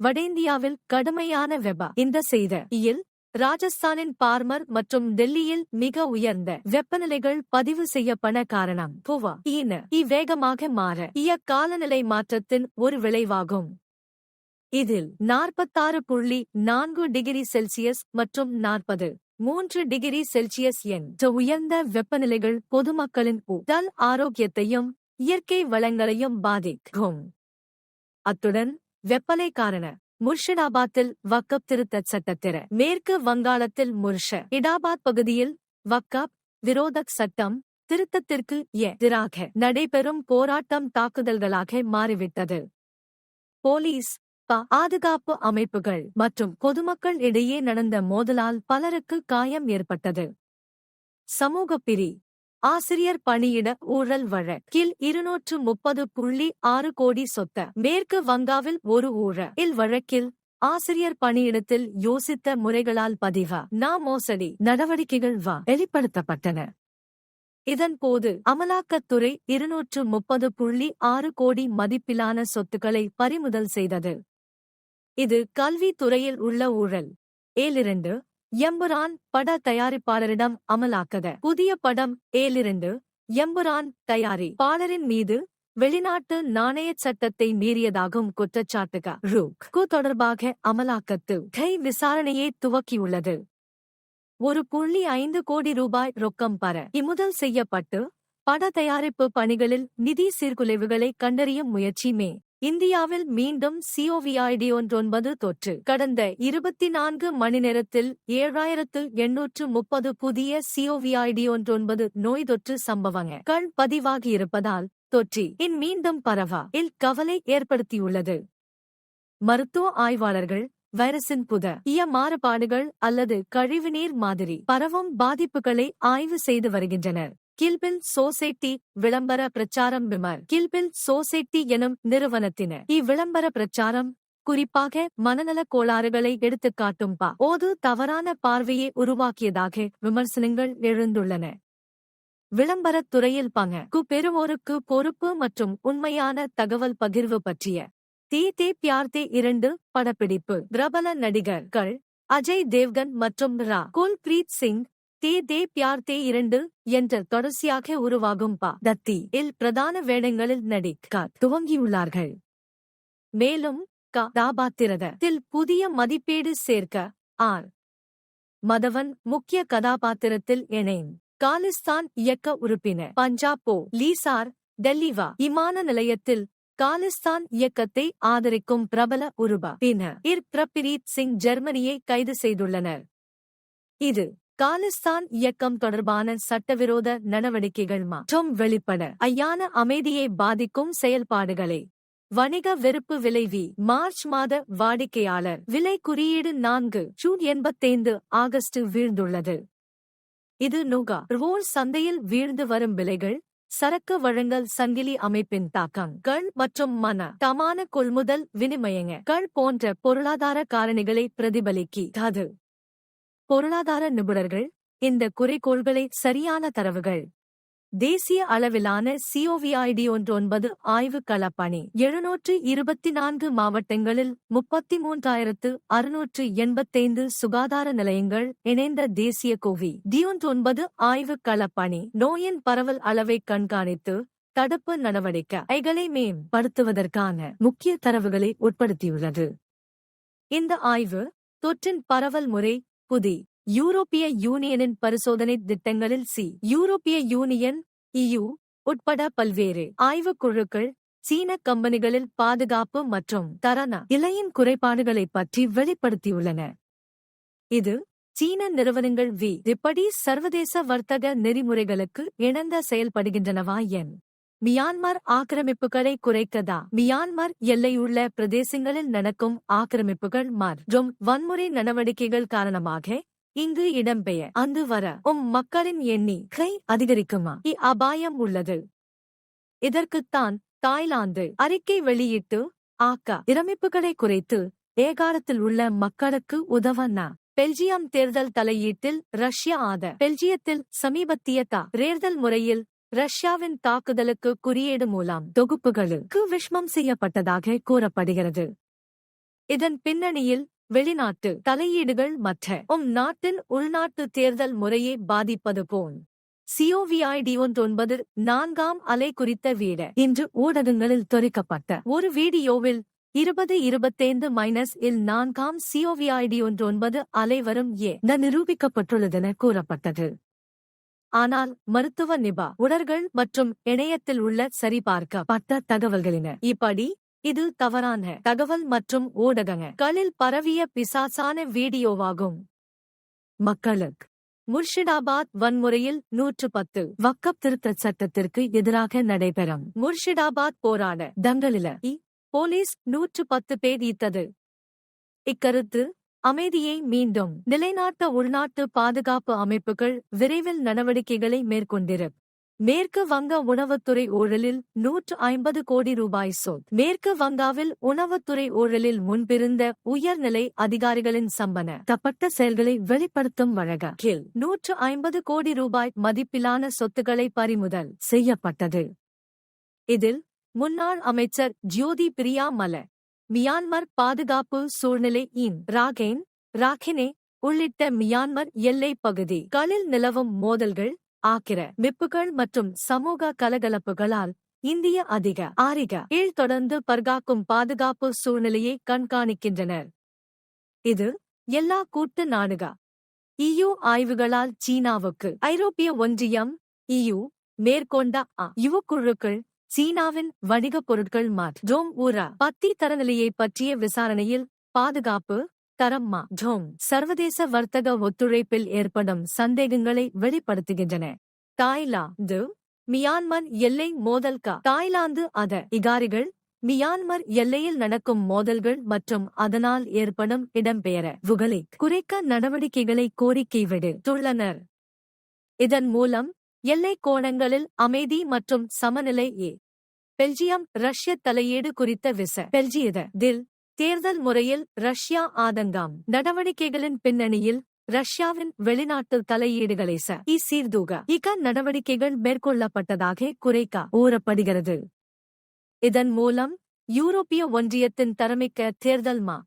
வடஇந்தியாவில் கடுமையான வெப இந்த செய்த இயில் ராஜஸ்தானின் பார்மர் மற்றும் டெல்லியில் மிக உயர்ந்த வெப்பநிலைகள் பதிவு செய்யப்பட காரணம். புவா ஈன இவ்வேகமாக மாற இய காலநிலை மாற்றத்தின் ஒரு விளைவாகும். இதில் நாற்பத்தாறு புள்ளி நான்கு டிகிரி செல்சியஸ் மற்றும் நாற்பது மூன்று டிகிரி செல்சியஸ் என்ற உயர்ந்த வெப்பநிலைகள் பொதுமக்களின் உடல் ஆரோக்கியத்தையும் இயற்கை வளங்களையும் பாதிக்கும். அத்துடன் வெப்பலை காரண. முர்ஷிடாபாத்தில் வக்கப் திருத்தச் சட்டத்திற மேற்கு வங்காளத்தில் முர்ஷ. இடாபாத் பகுதியில் வக்கப் விரோதக் சட்டம் திருத்தத்திற்கு எதிராக நடைபெறும் போராட்டம் தாக்குதல்களாக மாறிவிட்டது. போலீஸ் பாதுகாப்பு அமைப்புகள் மற்றும் பொதுமக்கள் இடையே நடந்த மோதலால் பலருக்கு காயம் ஏற்பட்டது. சமூக பிரி ஆசிரியர் பணியிட ஊழல் வழக்கில் இருநூற்று முப்பது புள்ளி ஆறு கோடி சொத்த மேற்கு வங்காவில் ஒரு ஊழல் வழக்கில் ஆசிரியர் பணியிடத்தில் யோசித்த முறைகளால் பதிவா? நா மோசடி நடவடிக்கைகள் வா? வெளிப்படுத்தப்பட்டன. இதன்போது அமலாக்கத்துறை இருநூற்று முப்பது புள்ளி ஆறு கோடி மதிப்பிலான சொத்துக்களை பறிமுதல் செய்தது. இது கல்வித்துறையில் உள்ள ஊழல். ஏலிரண்டு எம்புரான் பட தயாரிப்பாளரிடம் அமலாக்கத புதிய படம் ஏலிருந்து எம்புரான் தயாரி. பாலரின் மீது வெளிநாட்டு நாணயச் சட்டத்தை மீறியதாகும் குற்றச்சாட்டுக. ருக்கு தொடர்பாக அமலாக்கத்து கை விசாரணையை துவக்கியுள்ளது. ஒரு புள்ளி ஐந்து கோடி ரூபாய் ரொக்கம் பர இமுதல் செய்யப்பட்டு பட தயாரிப்பு பணிகளில் நிதி சீர்குலைவுகளை கண்டறியும் முயற்சி மே. இந்தியாவில் மீண்டும் சிஓவிஐடி ஒன்றொன்பது தொற்று. கடந்த இருபத்தி நான்கு மணி நேரத்தில் ஏழாயிரத்து எண்ணூற்று முப்பது புதிய சிஓவிஐடி ஒன்றொன்பது நோய் தொற்று சம்பவங்கள் பதிவாகியிருப்பதால் தொற்றி. இன் மீண்டும் பரவா. இல் கவலை ஏற்படுத்தியுள்ளது. மருத்துவ ஆய்வாளர்கள் வைரஸின் புத. இய மாறுபாடுகள் அல்லது கழிவுநீர் மாதிரி பரவும் பாதிப்புகளை ஆய்வு செய்து வருகின்றனர். கில்பில் சோசைட்டி விளம்பர பிரச்சாரம் விமர் கில்பில் சோசைட்டி எனும் நிறுவனத்தினர் இவ்விளம்பர பிரச்சாரம் குறிப்பாக மனநல கோளாறுகளை எடுத்துக்காட்டும் பா ஓது தவறான பார்வையை உருவாக்கியதாக விமர்சனங்கள் எழுந்துள்ளன. விளம்பரத் துறையில் பங்க கு பெறுவோருக்கு பொறுப்பு மற்றும் உண்மையான தகவல் பகிர்வு பற்றிய தே தே பியார்தே இரண்டு படப்பிடிப்பு பிரபல நடிகர்கள் அஜய் தேவ்கன் மற்றும் ரா குல்பிரீத் சிங் தே தே பியார் தே இரண்டு என்ற தொடர்ச்சியாக உருவாகும் பா. தத்தி இல் பிரதான வேடங்களில் நடிக்க துவங்கியுள்ளார்கள். மேலும் கதாபாத்திரத்தில் புதிய மதிப்பீடு சேர்க்க ஆர். மதவன் முக்கிய கதாபாத்திரத்தில் இணைன் காலிஸ்தான் இயக்க உறுப்பினர். பஞ்சாபோ லீசார் டெல்லிவா விமான நிலையத்தில் காலிஸ்தான் இயக்கத்தை ஆதரிக்கும் பிரபல உருபா. பின்னர் இர். பிரபிரீத் சிங் ஜெர்மனியை கைது செய்துள்ளனர். இது காலிஸ்தான் இயக்கம் தொடர்பான சட்டவிரோத நடவடிக்கைகள் மற்றும் வெளிப்பட. ஐயான அமைதியை பாதிக்கும் செயல்பாடுகளை. வணிக வெறுப்பு விளைவி. மார்ச் மாத வாடிக்கையாளர். விலை குறியீடு நான்கு. ஜூன் எண்பத்தைந்து ஆகஸ்ட் வீழ்ந்துள்ளது. இது நுகா. ரோல் சந்தையில் வீழ்ந்து வரும் விலைகள். சரக்கு வழங்கல் சங்கிலி அமைப்பின் தாக்கம். கள் மற்றும் மன. தமான கொள்முதல் வினிமயங்கள் போன்ற பொருளாதார காரணிகளை பிரதிபலிக்காது. பொருளாதார நிபுணர்கள் இந்த குறிக்கோள்களை சரியான தரவுகள். தேசிய அளவிலான சிஓவிஐடி ஒன்றொன்பது ஆய்வு களப்பணி. எழுநூற்று இருபத்தி நான்கு மாவட்டங்களில் முப்பத்தி மூன்றாயிரத்து அறுநூற்று எண்பத்தைந்து சுகாதார நிலையங்கள் இணைந்த தேசிய கோவி. டியொன்றொன்பது ஆய்வு களப்பணி. நோயின் பரவல் அளவை கண்காணித்து தடுப்பு நடவடிக்கைகளை மேம்படுத்துவதற்கான முக்கிய தரவுகளை உட்படுத்தியுள்ளது. இந்த ஆய்வு தொற்றின் பரவல் முறை புதி. யூரோப்பிய யூனியனின் பரிசோதனை திட்டங்களில் சி. யூரோப்பிய யூனியன் இயு உட்பட பல்வேறு ஆய்வுக் குழுக்கள் சீன கம்பெனிகளில் பாதுகாப்பு மற்றும் தரன இலையின் குறைபாடுகளை பற்றி வெளிப்படுத்தியுள்ளன. இது சீன நிறுவனங்கள் வி. இப்படி சர்வதேச வர்த்தக நெறிமுறைகளுக்கு இணந்த செயல்படுகின்றனவா என். மியான்மர் ஆக்கிரமிப்புகளை குறைக்கதா மியான்மர் எல்லையுள்ள பிரதேசங்களில் நடக்கும் ஆக்கிரமிப்புகள் மற்றும் வன்முறை நடவடிக்கைகள் காரணமாக இங்கு இடம்பெயர் அங்கு வர உம் மக்களின் எண்ணிக்கை அதிகரிக்குமா? இ அபாயம் உள்ளது. இதற்குத்தான் தாய்லாந்து அறிக்கை வெளியிட்டு ஆக்க இரமிப்புகளை குறைத்து ஏகாரத்தில் உள்ள மக்களுக்கு உதவனா? பெல்ஜியம் தேர்தல் தலையீட்டில் ரஷ்யா ஆத பெல்ஜியத்தில் சமீபத்திய தேர்தல் முறையில் ரஷ்யாவின் தாக்குதலுக்கு குறியீடு மூலம் தொகுப்புகளுக்கு விஷ்மம் செய்யப்பட்டதாக கூறப்படுகிறது. இதன் பின்னணியில் வெளிநாட்டு தலையீடுகள் மற்ற உம் நாட்டின் உள்நாட்டு தேர்தல் முறையை பாதிப்பது போன். சிஓவிஐடி ஒன்றொன்பது நான்காம் அலை குறித்த வீட இன்று ஊடகங்களில் தொறிக்கப்பட்ட ஒரு வீடியோவில் இருபது இருபத்தைந்து மைனஸ் இல் நான்காம் சிஓவிஐடி ஒன்றொன்பது அலை வரும் ஏ நிரூபிக்கப்பட்டுள்ளதென கூறப்பட்டது. ஆனால் மருத்துவ நிபா உடர்கள் மற்றும் இணையத்தில் உள்ள சரிபார்க்கப்பட்ட தகவல்களின. இப்படி இது தவறான தகவல் மற்றும் ஊடகங்களில் பரவிய பிசாசான வீடியோவாகும். மக்களுக்கு முர்ஷிடாபாத் வன்முறையில் நூற்று பத்து வக்கப் திருத்தச் சட்டத்திற்கு எதிராக நடைபெறும். முர்ஷிடாபாத் போராட தங்களில போலீஸ் நூற்று பத்து பேர் ஈத்தது இக்கருத்து அமைதியை மீண்டும் நிலைநாட்ட உள்நாட்டு பாதுகாப்பு அமைப்புகள் விரைவில் நடவடிக்கைகளை மேற்கொண்டிரு மேற்கு வங்க உணவுத்துறை ஊழலில் நூற்று ஐம்பது கோடி ரூபாய் சொல் மேற்கு வங்காவில் உணவுத்துறை ஊழலில் முன்பிருந்த உயர்நிலை அதிகாரிகளின் சம்பன தப்பட்ட செயல்களை வெளிப்படுத்தும் வழக்கில் நூற்று ஐம்பது கோடி ரூபாய் மதிப்பிலான சொத்துக்களை பறிமுதல் செய்யப்பட்டது. இதில் முன்னாள் அமைச்சர் ஜோதி பிரியா மல மியான்மர் பாதுகாப்பு சூழ்நிலை இன் ராகேன் ராகினே உள்ளிட்ட மியான்மர் எல்லை பகுதி களில் நிலவும் மோதல்கள் ஆக்கிர மிப்புகள் மற்றும் சமூக கலகலப்புகளால் இந்திய அதிக ஆரிக கீழ் தொடர்ந்து பர்காக்கும் பாதுகாப்பு சூழ்நிலையை கண்காணிக்கின்றனர். இது எல்லா கூட்டு நாடுக. இயு ஆய்வுகளால் சீனாவுக்கு ஐரோப்பிய ஒன்றியம் இயு மேற்கொண்ட யுவக்குழுக்கள் சீனாவின் வணிகப் பொருட்கள் மற்றும் ஊரா. பத்தி தரநிலையை பற்றிய விசாரணையில் பாதுகாப்பு தரம் மற்றும் சர்வதேச வர்த்தக ஒத்துழைப்பில் ஏற்படும் சந்தேகங்களை வெளிப்படுத்துகின்றன. தாய்லாந்து மியான்மர் எல்லை மோதல்கா தாய்லாந்து அத இகாரிகள் மியான்மர் எல்லையில் நடக்கும் மோதல்கள் மற்றும் அதனால் ஏற்படும் இடம்பெயர புகழை குறைக்க நடவடிக்கைகளை கோரிக்கை விடுத்துள்ளனர். இதன் மூலம் எல்லை கோணங்களில் அமைதி மற்றும் சமநிலை ஏ. பெல்ஜியம் ரஷ்ய தலையீடு குறித்த விச. பெல்ஜியத தில் தேர்தல் முறையில் ரஷ்யா ஆதங்கம். நடவடிக்கைகளின் பின்னணியில் ரஷ்யாவின் வெளிநாட்டு தலையீடுகளை ச. இ. சீர்தூக இக நடவடிக்கைகள் மேற்கொள்ளப்பட்டதாக குறைக்க கூறப்படுகிறது. இதன் மூலம் யூரோப்பிய ஒன்றியத்தின் தரமிக்க தேர்தல் மா.